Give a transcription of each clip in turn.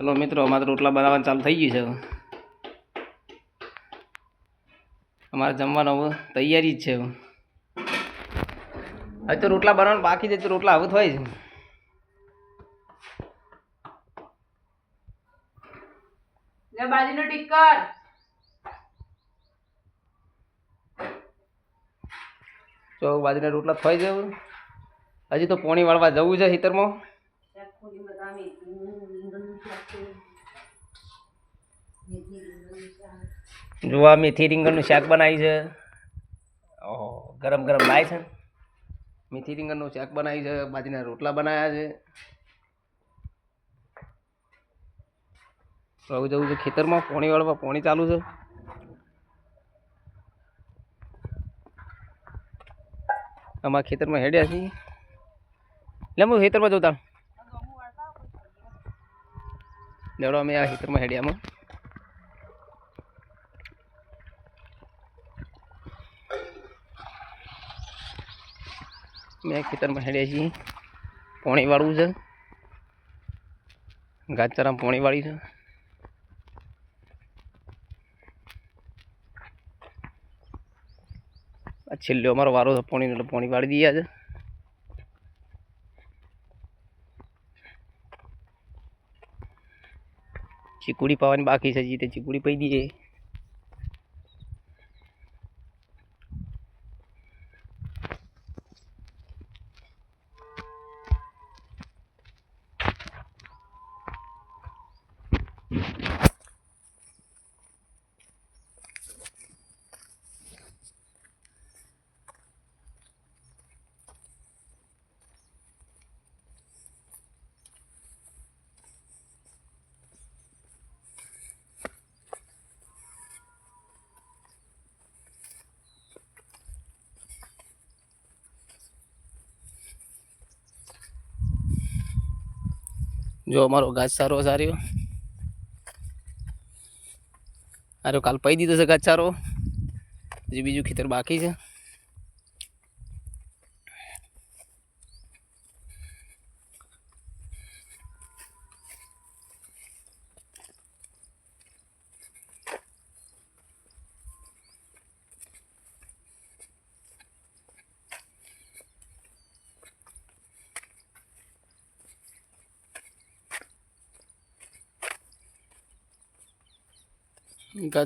ચલો મિત્રો અમારે રોટલા બનાવવાનું ચાલુ થઈ ગયું છે અમારે જમવાનું હવે તૈયારી જ છે હવે. તો રોટલા બનાવવાનું બાકી છે તો રોટલા હવે થાય છે. બાજરીનો ટીક્કર. તો બાજરીના રોટલા થઈ છે હજી તો પોણી વાળવા જવું છે ખેતરમાં જો આ મેથી રીંગણનું શાક બનાવ્યું છે. ઓહો, ગરમ ગરમ લાય છે મેથી રીંગણનું શાક બનાવ્યું છે, બાજરીના રોટલા બનાવ્યા છે. આવું જવું છે ખેતરમાં, પોણી વાળવા પોણી ચાલુ છે. અમારા ખેતરમાં હેડ્યા છીએ. લે, હું ખેતરમાં જઉં લેવડો અમે આ ખેતરમાં હેડ્યામાં મેં. ખેતરમાં હેડ્યા છીએ. પોણીવાળું છે. ગાજરામ પોણીવાળી છે. આ છેલ્લો અમારો વારો છે પોણી, એટલે પોણી વાળી દઈએ આજે ચીકુડી પાવાની બાકી છે હજી તે ચીકુડી પઈ દઈએ જો અમારો ઘાસ સારો સારો અરે કાલ પઈ દીધો છે ઘાસ સારો. હજી બીજું ખેતર બાકી છે.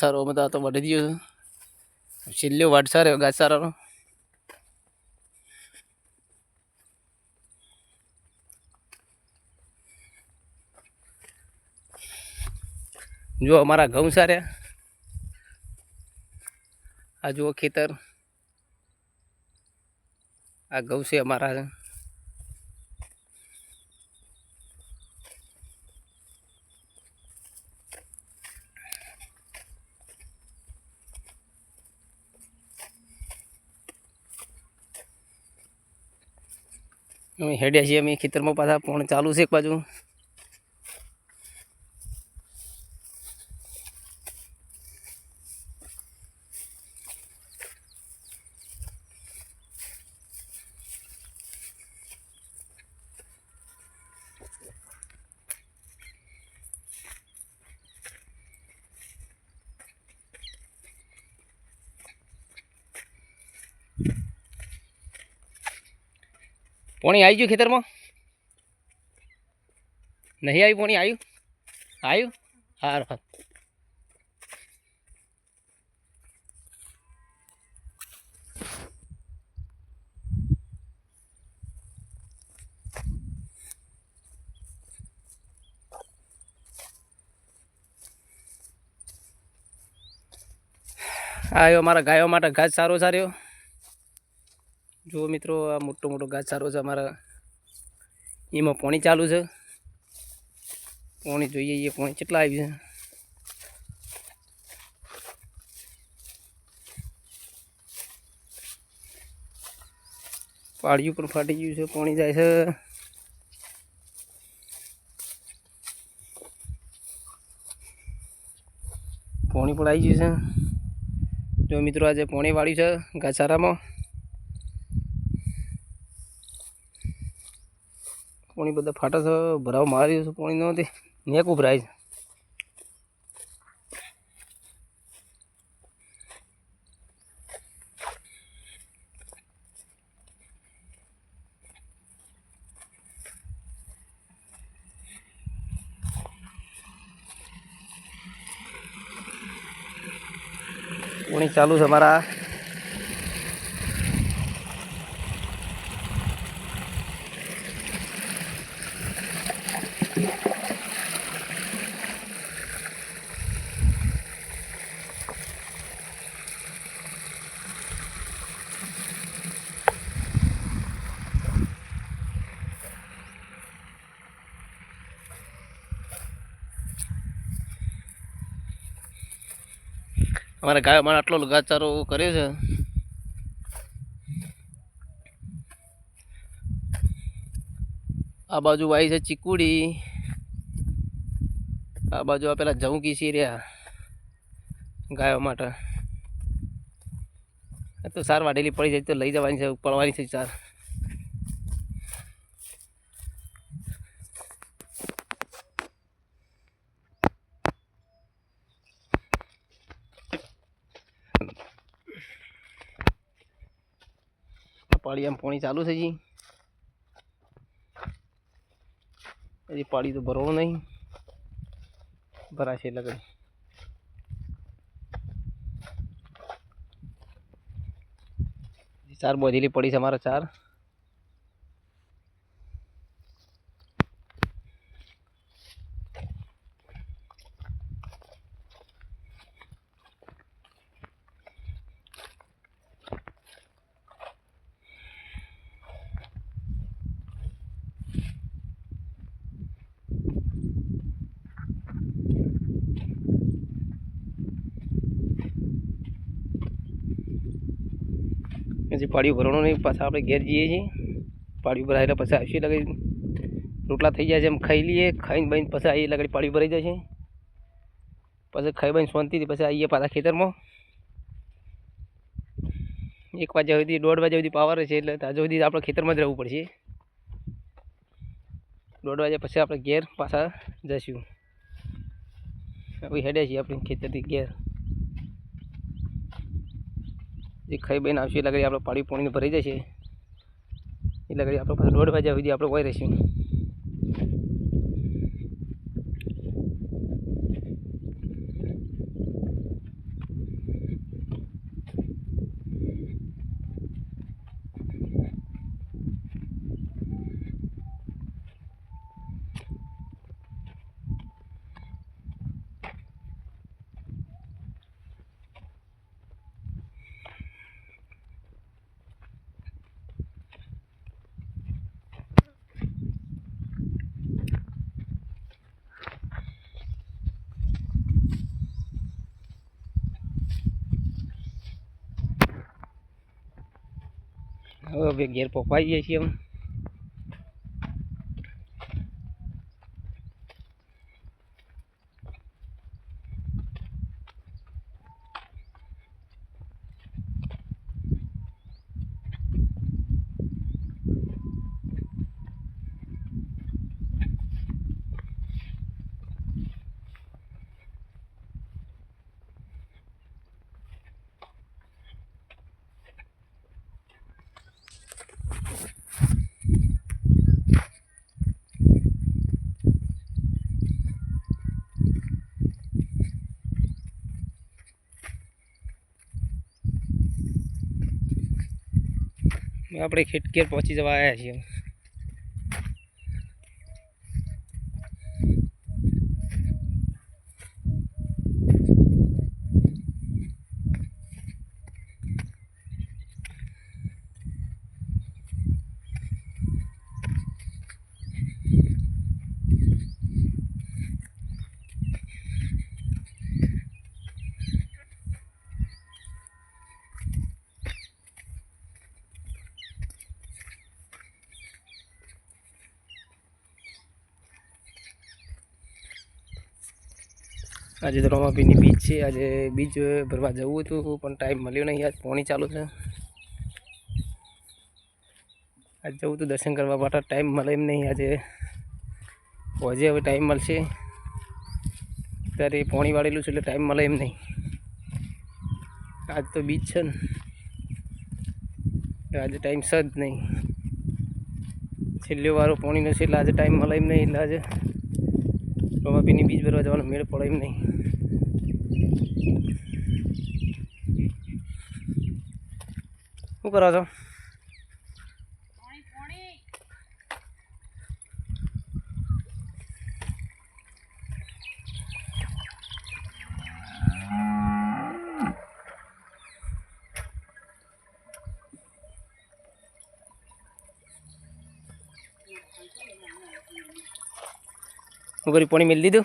સારો અમે તો દીધો છે. છેલ્લો વાટસા રહ્યો સારાનો જો અમારા ઘઉં સાર્યા આ જુઓ ખેતર. આ ઘઉં છે અમારા. અમે હેડ્યા છીએ અમે ખેતરમાં પાછા પણ ચાલુ છે એક બાજુ. પોણી આવી ગયું ખેતરમાં? નહીં આવ્યું પોણી, આવ્યું? આવ્યું? હાર હાર. આવ્યો મારા ગાયો માટે ઘાસ સારો સાર્યો. જુઓ મિત્રો, આ મોટો મોટો ઘાસ સારો છે અમારા. એમાં પાણી ચાલુ છે. પાણી જોઈએ એ પાણી કેટલા આવ્યું છે. પાડ્યું પણ ફાટી ગયું છે, પાણી જાય છે. પાણી પણ આવી ગયું છે. જો મિત્રો, આજે પાણી વાળ્યું છે ઘાસારામાં પાણી બધા ફાટા છે ભરાવ મારી છે, પાણી નહોતી નેક ઉભરાય છે. પાણી ચાલુ છે અમારા. અમારા ગાય અમારે આટલો ગાચારો કરે છે. આ બાજુ વાઈ છે ચીકુડી. આ બાજુ આ પેલા જવું કીસી રહ્યા ગાયો માટે. તો સાર વાઢેલી પડી જાય તો લઈ જવાની છે પડવાની છે ચાર. પાડી આમ પાણી ચાલુ છે જી પાડી તો ભરવો નહીં. ભરાશે એટલે ચાર બોધેલી પડી છે અમારા ચાર. હજી પાડ્યું ભરવાનું નહીં, પાછા આપણે ઘેર જઈએ છીએ. પાડ્યું ભરાય એટલે પછી આવશે લગાડી. રોટલા થઈ જાય છે એમ ખાઈ લઈએ, ખાઈને બહીને પછી આવીએ લગાડી પાડ્યું ભરાઈ જાય છે પછી ખાઈ બહીને શાંતિથી પછી આવીએ પાછા ખેતરમાં. એક વાગ્યા સુધી, દોઢ વાગ્યા સુધી પાવર છે એટલે તાજો સુધી આપણે ખેતરમાં જ રહેવું પડશે. દોઢ વાગ્યા પછી આપણે ઘેર પાછા જઈશું. હવે હેડ્યા છીએ આપણે ખેતરથી ઘેર. જે ખાઈ બહીને આવશે, એટલે ઘડી આપણે પાણી પાણીને ભરાઈ જશે. એટલે ઘડી આપણે પાછું દોઢ વાગ્યા સુધી આપણે વહી રહીશું. હવે ઘેર જઈએ છીએ અમે આપણે ખેત ઘેર પહોંચી જવા આવ્યા છીએ. આજે રમાપીની બીચ છે. આજે બીચ ભરવા જવું હતું, પણ ટાઈમ મળ્યો નહીં. આજ પોણી ચાલુ છે. આજ જવું હતું દર્શન કરવા માટે. ટાઈમ મળે એમ નહીં આજે. પહોંચે હવે ટાઈમ મળશે. અત્યારે પોણી વાળેલું છે એટલે ટાઈમ મળે એમ નહીં. આજ તો બીચ છે ને. આજે ટાઈમ છે જ નહીં. છેલ્લો વારો પોણીનો છે એટલે આજે ટાઈમ મળે એમ નહીં. એટલે આજે રમાપીની બીજ ભરવા જવાનો મેળ પડે એમ નહીં. શું કરો છો? કરી પાણી મેળ દીધું?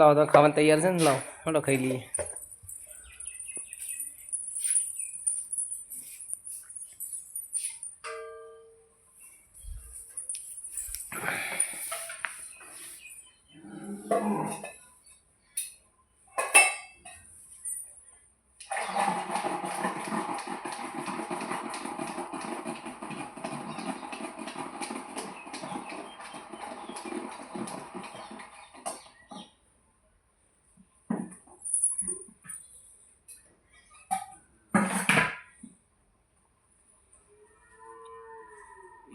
લાવો તો ખાવાનું તૈયાર છે ને લાવો હાલો ખાઈ લઈએ.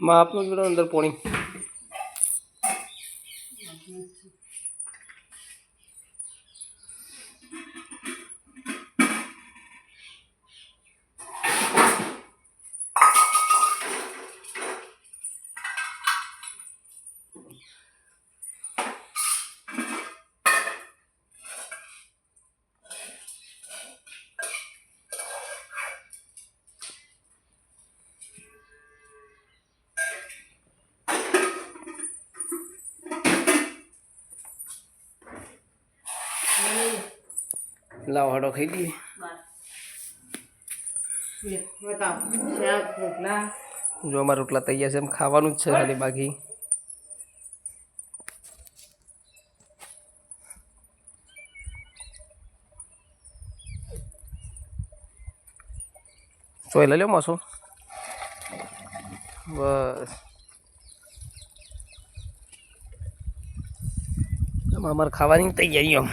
માં આપનું જોડો અંદર પોણી લાવો હાડો ખાઈ બતાવ. જો અમારા રોટલા તૈયાર છે એમ ખાવાનું જ છે ખાલી બાકી. ચોય લઈ લો માસો. બસ. અમારે ખાવાની તૈયારી આમ